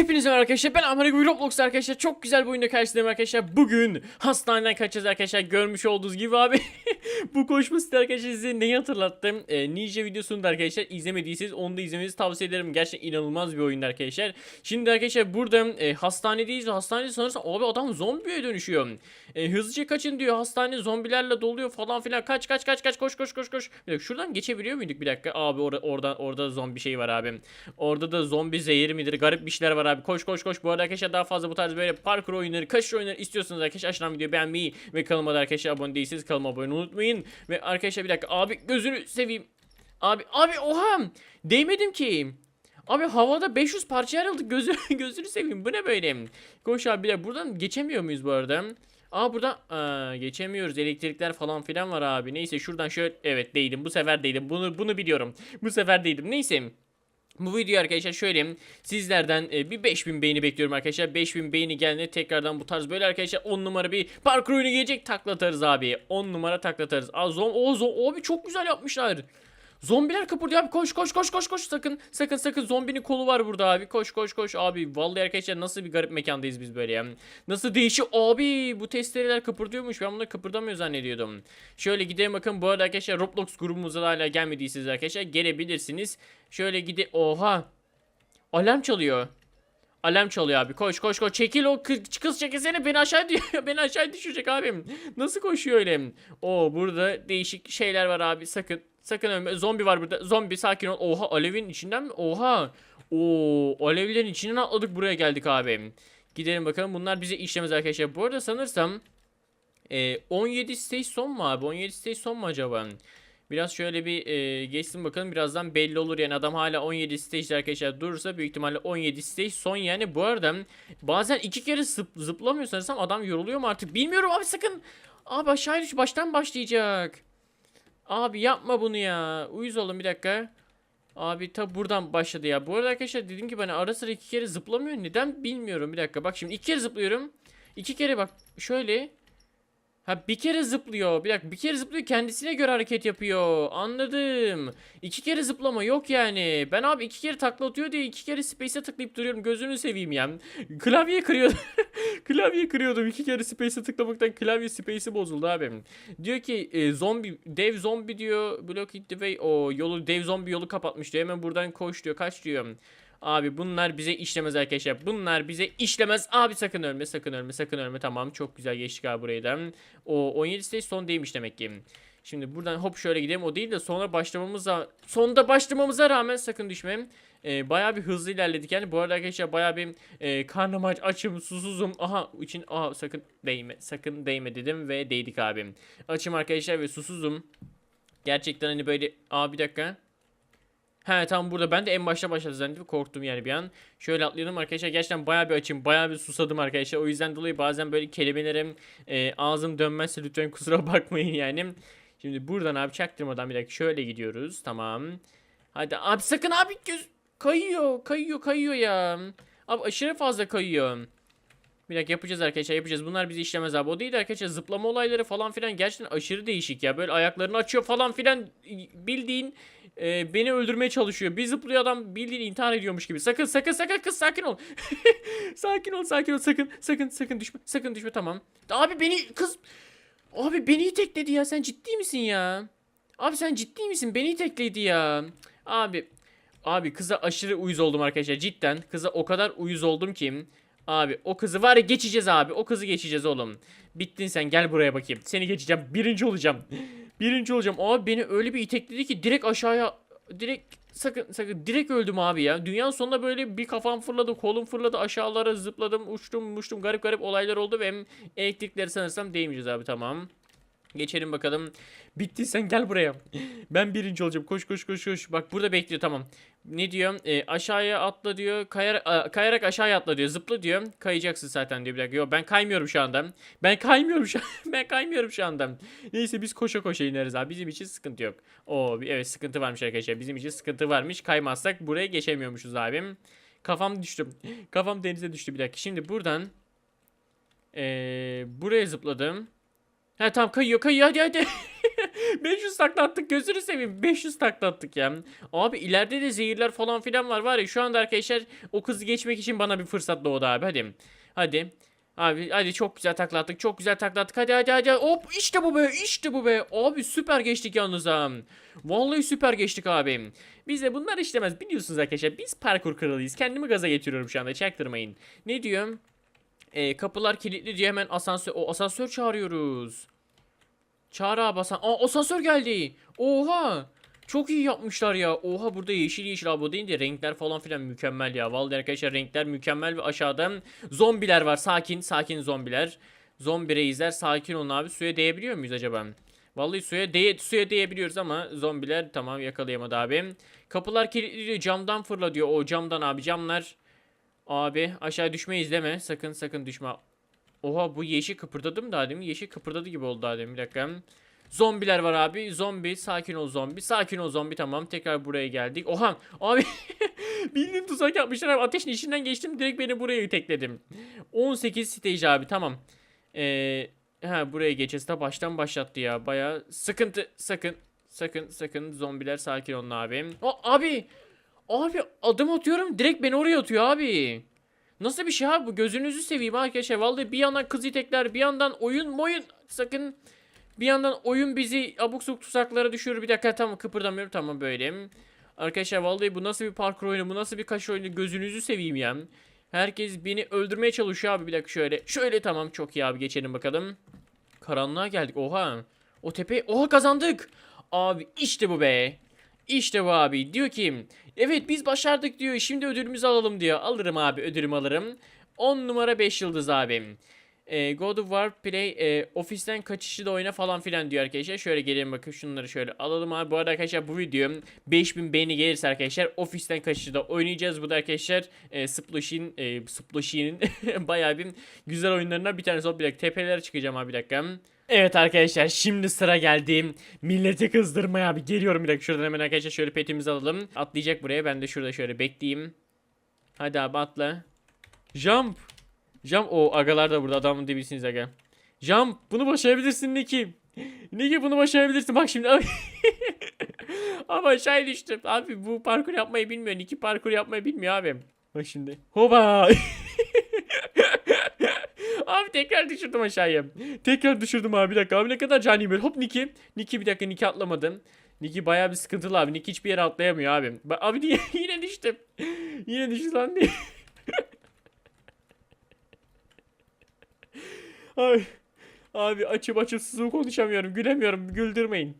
Hepinize merhaba arkadaşlar. Ben Amerika Roblox arkadaşlar. Çok güzel bir oyunda karşınızdayım arkadaşlar. Bugün hastaneden kaçacağız arkadaşlar. Görmüş olduğunuz gibi abi. Bu koşma site arkadaşlar size neyi hatırlattım? Ee, Ninja videosunu da arkadaşlar izlemediyseniz onu da izlemenizi tavsiye ederim. Gerçekten inanılmaz bir oyun arkadaşlar. Şimdi arkadaşlar burada e, hastanedeyiz hastanede sanırsam abi adam zombiye dönüşüyor. E, Hızlıca kaçın diyor. Hastane zombilerle doluyor falan filan. Kaç kaç kaç kaç. Koş koş koş koş. Bir dakika şuradan geçebiliyor muyduk? Bir dakika. Abi orada orada orada zombi şey var abi. Orada da zombi zehir midir? Garip bir şeyler var abi koş koş koş bu arada arkadaşlar daha fazla bu tarz böyle parkur oyunları kaçış oyunları istiyorsanız arkadaşlar aşağıdan videoyu beğenmeyi ve kanalıma da arkadaşlar abone değilseniz kanalıma abone unutmayın ve arkadaşlar bir dakika abi gözünü seveyim abi abi oha değmedim ki Abi havada 500 parça ayrıldı. Gözünü, gözünü seveyim. Bu ne böyle? Koş abi bir de buradan geçemiyor muyuz bu arada? Aa buradan aa, geçemiyoruz. Elektrikler falan filan var abi. Neyse şuradan şöyle evet değdim. Bu sefer değdim. Bunu bunu biliyorum. Bu sefer değdim. Neyse. Bu video arkadaşlar şöyle sizlerden e, bir 5000 beğeni bekliyorum arkadaşlar. 5000 beğeni geldiğinde tekrardan bu tarz böyle arkadaşlar 10 numara bir parkur oyunu gelecek taklatarız abi. 10 numara taklatarız. Aa zom o zom abi çok güzel yapmışlar. Zombiler kıpırdıyor abi. Koş koş koş koş koş. Sakın sakın sakın. Zombinin kolu var burada abi. Koş koş koş. Abi vallahi arkadaşlar nasıl bir garip mekandayız biz böyle ya. Nasıl değişik? Abi bu testereler kıpırdıyormuş. Ben bunları kıpırdamıyor zannediyordum. Şöyle gidelim bakın bu arada arkadaşlar Roblox grubumuza da hala gelmediyseniz arkadaşlar gelebilirsiniz. Şöyle gide oha! Alarm çalıyor. Alarm çalıyor abi. Koş koş koş. Çekil o kız, kız çekilsene. Beni aşağı beni aşağı düşürecek abim. Nasıl koşuyor öyle? O burada değişik şeyler var abi. Sakın sakın ölme. Zombi var burada. Zombi sakin ol. Oha alevin içinden mi? Oha. Oo alevlerin içinden atladık buraya geldik abi. Gidelim bakalım. Bunlar bize işlemez arkadaşlar. Bu arada sanırsam e, 17 stage son mu abi? 17 stage son mu acaba? Biraz şöyle bir e, geçsin bakalım birazdan belli olur yani adam hala 17 stage arkadaşlar durursa büyük ihtimalle 17 stage son yani bu arada bazen iki kere zıp, zıplamıyor sanırsam adam yoruluyor mu artık bilmiyorum abi sakın abi aşağıya düş baştan başlayacak abi yapma bunu ya. Uyuz oğlum bir dakika. Abi ta buradan başladı ya. Bu arada arkadaşlar dediğim gibi hani ara sıra iki kere zıplamıyor. Neden bilmiyorum. Bir dakika bak şimdi iki kere zıplıyorum. İki kere bak şöyle Ha bir kere zıplıyor. Bir dakika bir kere zıplıyor kendisine göre hareket yapıyor. Anladım. İki kere zıplama yok yani. Ben abi iki kere takla atıyor diye iki kere space'e tıklayıp duruyorum. Gözünü seveyim ya. Klavye kırıyordum. klavye kırıyordum. İki kere space'e tıklamaktan klavye space'i bozuldu abi. Diyor ki e, zombi dev zombi diyor. Block it the way. O yolu dev zombi yolu kapatmış diyor. Hemen buradan koş diyor. Kaç diyor. Abi bunlar bize işlemez arkadaşlar. Bunlar bize işlemez. Abi sakın ölme, sakın ölme, sakın ölme. Tamam çok güzel geçtik abi burayı da. O 17 stage son değilmiş demek ki. Şimdi buradan hop şöyle gidelim. O değil de sonra başlamamıza sonda başlamamıza rağmen sakın düşmem. Ee, bayağı bir hızlı ilerledik yani. Bu arada arkadaşlar bayağı bir e, karnım aç, açım, susuzum. Aha için aha sakın değme, sakın değme dedim ve değdik abim. Açım arkadaşlar ve susuzum. Gerçekten hani böyle aa bir dakika. He tam burada ben de en başta başladı zannedip korktum yani bir an. Şöyle atlayalım arkadaşlar gerçekten bayağı bir açım bayağı bir susadım arkadaşlar. O yüzden dolayı bazen böyle kelimelerim e, ağzım dönmezse lütfen kusura bakmayın yani. Şimdi buradan abi çaktırmadan bir dakika şöyle gidiyoruz tamam. Hadi abi sakın abi göz kayıyor kayıyor kayıyor ya. Abi aşırı fazla kayıyor. Bir dakika yapacağız arkadaşlar yapacağız. Bunlar bizi işlemez abi. O değil de arkadaşlar zıplama olayları falan filan gerçekten aşırı değişik ya. Böyle ayaklarını açıyor falan filan bildiğin e, beni öldürmeye çalışıyor. Bir zıplıyor adam bildiğin intihar ediyormuş gibi. Sakın sakın sakın kız sakin ol. sakin ol sakin ol sakın sakın sakın düşme. Sakın düşme tamam. Abi beni kız Abi beni itekledi ya sen ciddi misin ya? Abi sen ciddi misin? Beni itekledi ya. Abi Abi kıza aşırı uyuz oldum arkadaşlar cidden. Kıza o kadar uyuz oldum ki. Abi o kızı var ya geçeceğiz abi. O kızı geçeceğiz oğlum. Bittin sen gel buraya bakayım. Seni geçeceğim. Birinci olacağım. Birinci olacağım. Abi beni öyle bir itekledi ki direkt aşağıya direkt sakın sakın direkt öldüm abi ya. Dünyanın sonunda böyle bir kafam fırladı, kolum fırladı, aşağılara zıpladım, uçtum, uçtum. Garip garip olaylar oldu ve elektrikleri sanırsam değmeyeceğiz abi tamam. Geçelim bakalım. Bitti sen gel buraya. Ben birinci olacağım. Koş koş koş koş. Bak burada bekliyor tamam. Ne diyor? E, aşağıya atla diyor. Kayar, a, kayarak aşağıya atla diyor. Zıpla diyor. Kayacaksın zaten diyor. Bir dakika. Yo, ben kaymıyorum şu anda. Ben kaymıyorum şu Ben kaymıyorum şu anda. Neyse biz koşa koşa ineriz abi. Bizim için sıkıntı yok. Oo evet sıkıntı varmış arkadaşlar. Bizim için sıkıntı varmış. Kaymazsak buraya geçemiyormuşuz abim. Kafam düştü. Kafam denize düştü bir dakika. Şimdi buradan e, buraya zıpladım. Ha tamam kayıyor kayıyor hadi hadi. 500 takla attık gözünü seveyim 500 takla attık ya. Abi ileride de zehirler falan filan var var ya şu anda arkadaşlar o kızı geçmek için bana bir fırsat doğdu abi hadi. Hadi. Abi hadi çok güzel takla attık çok güzel takla attık hadi hadi hadi hop işte bu be işte bu be abi süper geçtik yalnız ha. Vallahi süper geçtik abi. Biz de bunlar işlemez biliyorsunuz arkadaşlar biz parkur kralıyız kendimi gaza getiriyorum şu anda çaktırmayın. Ne diyorum? Ee, kapılar kilitli diye hemen asansör o asansör çağırıyoruz. Çağır abi asan Aa asansör geldi. Oha. Çok iyi yapmışlar ya. Oha burada yeşil yeşil abi değil de renkler falan filan mükemmel ya. Vallahi arkadaşlar renkler mükemmel ve aşağıda zombiler var. Sakin sakin zombiler. Zombi reisler sakin olun abi. Suya değebiliyor muyuz acaba? Vallahi suya değe suya değebiliyoruz ama zombiler tamam yakalayamadı abi. Kapılar kilitli diyor. Camdan fırla diyor. O camdan abi camlar. Abi aşağı düşmeyiz deme. Sakın sakın düşme. Oha bu yeşil kıpırdadı mı daha demin? Yeşil kıpırdadı gibi oldu daha demin. Bir dakika. Zombiler var abi. Zombi. Sakin ol zombi. Sakin ol zombi. Tamam. Tekrar buraya geldik. Oha. Abi. Bildiğin tuzak yapmışlar abi. Ateşin içinden geçtim. Direkt beni buraya tekledim. 18 stage abi. Tamam. Eee. Ha buraya geçeceğiz. Da baştan başlattı ya. Baya sıkıntı. Sakın. Sakın sakın. Zombiler sakin olun abi. O, abi. Abi adım atıyorum. Direkt beni oraya atıyor abi. Nasıl bir şey abi bu gözünüzü seveyim arkadaşlar. Vallahi bir yandan kız itekler bir yandan oyun moyun sakın bir yandan oyun bizi abuk subuk tuzaklara düşürür. Bir dakika tamam kıpırdamıyorum tamam böyle. Arkadaşlar vallahi bu nasıl bir parkur oyunu bu nasıl bir kaş oyunu gözünüzü seveyim ya. Herkes beni öldürmeye çalışıyor abi bir dakika şöyle. Şöyle tamam çok iyi abi geçelim bakalım. Karanlığa geldik oha. O tepe oha kazandık. Abi işte bu be. İşte bu abi diyor ki evet biz başardık diyor şimdi ödülümüzü alalım diyor. Alırım abi ödülümü alırım. 10 numara 5 yıldız abim. Ee, God of War Play e, ofisten kaçışı da oyna falan filan diyor arkadaşlar. Şöyle gelin bakın şunları şöyle alalım abi. Bu arada arkadaşlar bu video 5000 beğeni gelirse arkadaşlar ofisten kaçışı da oynayacağız. Bu da arkadaşlar e, Splashy'in e, Splashy'nin bayağı bir güzel oyunlarından bir tanesi. Bir dakika tepelere çıkacağım abi bir dakika. Evet arkadaşlar şimdi sıra geldi. Milleti kızdırmaya abi. Geliyorum bir dakika şuradan hemen arkadaşlar şöyle petimizi alalım. Atlayacak buraya. Ben de şurada şöyle bekleyeyim. Hadi abi atla. Jump. Jump. O agalar da burada adamın dibisiniz aga. Jump. Bunu başarabilirsin Niki. Niki bunu başarabilirsin. Bak şimdi. Ama aşağıya düştüm. Abi bu parkur yapmayı bilmiyor. Niki parkur yapmayı bilmiyor abi. Bak şimdi. Hoba. Tekrar düşürdüm aşağıya. Tekrar düşürdüm abi bir dakika. Abi ne kadar caniyim böyle. Hop Niki. Niki bir dakika Niki atlamadım. Niki bayağı bir sıkıntılı abi. Niki hiçbir yere atlayamıyor abi. Ba- Abi niye yine düştüm. yine düştü lan diye. Abi, abi açıp açıp sızıp konuşamıyorum. Gülemiyorum. Güldürmeyin.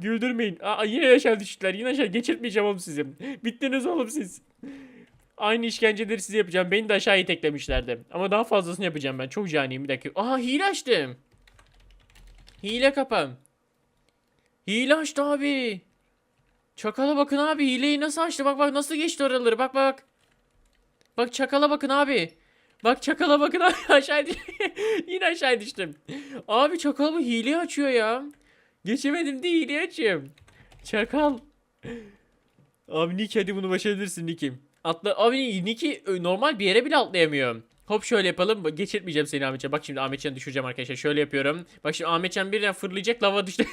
Güldürmeyin. Aa, yine aşağı düştüler. Yine aşağı geçirtmeyeceğim oğlum sizi. Bittiniz oğlum siz. Aynı işkenceleri size yapacağım. Beni de aşağı iteklemişlerdi. Ama daha fazlasını yapacağım ben. Çok caniyim bir dakika. Aha hile açtım. Hile kapım. Hile açtı abi. Çakala bakın abi. Hileyi nasıl açtı? Bak bak nasıl geçti oraları. Bak bak. Bak çakala bakın abi. Bak çakala bakın abi. aşağı Yine aşağı düştüm. Abi çakal bu hileyi açıyor ya. Geçemedim de hileyi açıyorum. Çakal. Abi Nick hadi bunu başarabilirsin Nick'im. Atla abi Nick'i ö, normal bir yere bile atlayamıyor. Hop şöyle yapalım. Geçirtmeyeceğim seni Ahmetcan. Bak şimdi Ahmetcan'ı düşüreceğim arkadaşlar. Şöyle yapıyorum. Bak şimdi Ahmetcan birden fırlayacak lava düştü.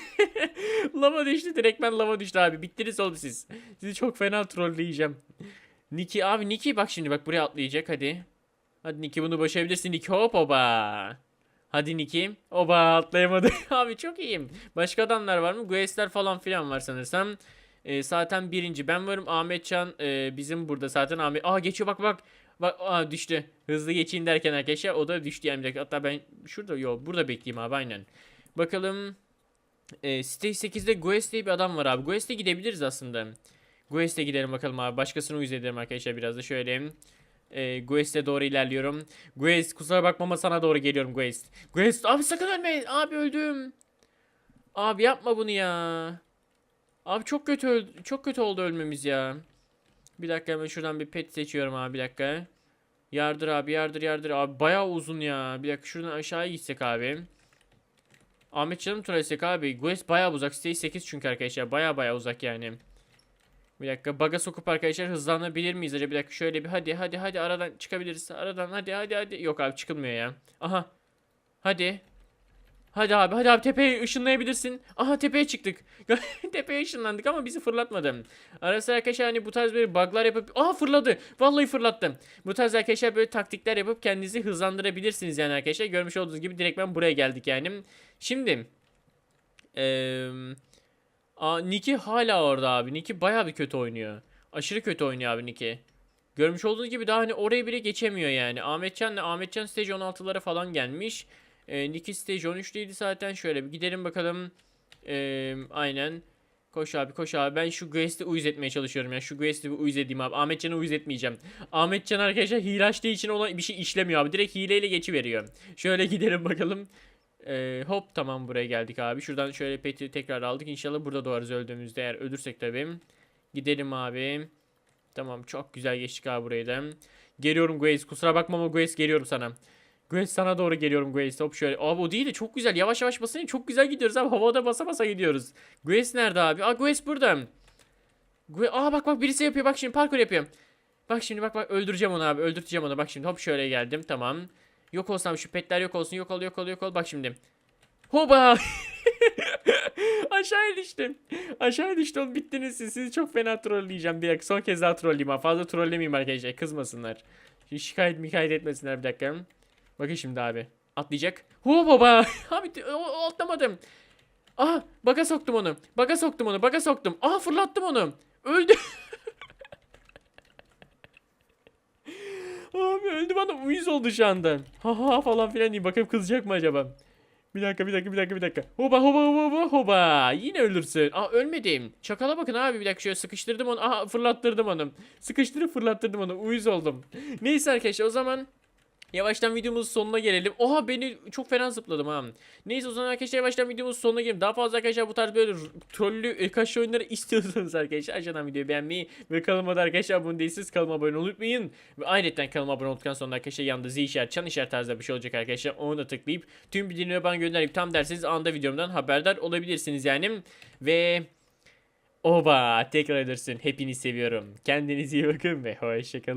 lava düştü. Direkt ben lava düştü abi. Bittiniz oğlum siz. Sizi çok fena trolleyeceğim. Niki abi Niki bak şimdi bak buraya atlayacak hadi. Hadi Niki bunu başarabilirsin Niki hop oba. Hadi Niki. Oba atlayamadı. abi çok iyiyim. Başka adamlar var mı? Guestler falan filan var sanırsam. Ee, zaten birinci ben varım. Ahmetcan e, bizim burada zaten Ahmet. Aa geçiyor bak bak. Bak aa düştü. Hızlı geçeyim derken arkadaşlar o da düştü dakika. Hatta ben şurada yok burada bekleyeyim abi aynen. Bakalım. E, Stage 8'de Guest diye bir adam var abi. Guest'e gidebiliriz aslında. Guest'e gidelim bakalım abi. Başkasını uyuz edelim arkadaşlar biraz da şöyle. E, Guest'e doğru ilerliyorum. Guest kusura bakmama sana doğru geliyorum Guest. Guest abi sakın ölme. Abi öldüm. Abi yapma bunu ya. Abi çok kötü öldü, çok kötü oldu ölmemiz ya. Bir dakika hemen şuradan bir pet seçiyorum abi bir dakika. Yardır abi yardır yardır abi bayağı uzun ya. Bir dakika şuradan aşağıya gitsek abi. Ahmet canım etsek abi. Quest bayağı uzak. Stage 8 çünkü arkadaşlar. Bayağı bayağı uzak yani. Bir dakika baga sokup arkadaşlar hızlanabilir miyiz acaba? Bir dakika şöyle bir hadi hadi hadi aradan çıkabiliriz. Aradan hadi hadi hadi. Yok abi çıkılmıyor ya. Aha. Hadi. Hadi abi hadi abi tepeye ışınlayabilirsin. Aha tepeye çıktık. tepeye ışınlandık ama bizi fırlatmadı. Arası arkadaşlar hani bu tarz böyle bug'lar yapıp aha fırladı. Vallahi fırlattım. Bu tarz arkadaşlar böyle taktikler yapıp kendinizi hızlandırabilirsiniz yani arkadaşlar. Görmüş olduğunuz gibi direkt ben buraya geldik yani. Şimdi eee Niki hala orada abi. Niki bayağı bir kötü oynuyor. Aşırı kötü oynuyor abi Niki. Görmüş olduğunuz gibi daha hani oraya bile geçemiyor yani. Ahmetcan'la Ahmetcan stage 16'lara falan gelmiş. Ee, Niki stage 13'teydi zaten. Şöyle bir gidelim bakalım. Ee, aynen. Koş abi koş abi. Ben şu Guest'i uyuz etmeye çalışıyorum ya. Şu Guest'i uyuz edeyim abi. Ahmetcan'ı uyuz etmeyeceğim. Ahmetcan arkadaşlar hile açtığı için ona bir şey işlemiyor abi. Direkt hileyle geçiveriyor. Şöyle gidelim bakalım. Ee, hop tamam buraya geldik abi. Şuradan şöyle peti tekrar aldık. İnşallah burada doğarız öldüğümüzde eğer ölürsek tabii. Gidelim abi. Tamam çok güzel geçtik abi burayı da. Geliyorum Grace. Kusura bakma ama Grace geliyorum sana. Grace sana doğru geliyorum Grace. Hop şöyle. Abi o değil de çok güzel. Yavaş yavaş basın. Çok güzel gidiyoruz abi. Havada basa basa gidiyoruz. Grace nerede abi? Aa Grace burada. Gra- Aa bak bak birisi yapıyor. Bak şimdi parkur yapıyor. Bak şimdi bak bak öldüreceğim onu abi. Öldürteceğim onu. Bak şimdi hop şöyle geldim. Tamam. Yok olsam şu petler yok olsun. Yok ol yok ol yok ol. Bak şimdi. Hoba. Aşağıya düştüm. Aşağıya düştü oğlum bittiniz siz. Sizi çok fena trolleyeceğim. Bir dakika son kez daha trolleyeyim. Fazla trollemeyeyim arkadaşlar. Kızmasınlar. Şimdi şikayet mikayet etmesinler bir dakika. Bakın şimdi abi. Atlayacak. Hop baba. Abi atlamadım. Aha baga soktum onu. Baga soktum onu. Baga soktum. Aha fırlattım onu. Öldü. Abi öldü bana uyuz oldu şu anda. Ha ha falan filan diyeyim. Bakayım kızacak mı acaba? Bir dakika bir dakika bir dakika bir dakika. Hoba hoba hoba hoba. Yine ölürsün. Aa ölmedim. Çakala bakın abi bir dakika şöyle sıkıştırdım onu. Aha fırlattırdım onu. Sıkıştırıp fırlattırdım onu. Uyuz oldum. Neyse arkadaşlar o zaman Yavaştan videomuzun sonuna gelelim. Oha beni çok fena zıpladım ha. Neyse o zaman arkadaşlar yavaştan videomuzun sonuna gelelim. Daha fazla arkadaşlar bu tarz böyle trollü e, oyunları istiyorsanız arkadaşlar aşağıdan videoyu beğenmeyi ve kanalıma da arkadaşlar abone değilseniz kanalıma abone unutmayın. Ve ayrıca kanalıma abone olduktan sonra arkadaşlar yanında zil işaret, çan işaret tarzında bir şey olacak arkadaşlar. Onu da tıklayıp tüm bildirimleri bana gönderip tam derseniz anda videomdan haberdar olabilirsiniz yani. Ve Oba tekrar edersin. Hepinizi seviyorum. Kendinize iyi bakın ve hoşçakalın.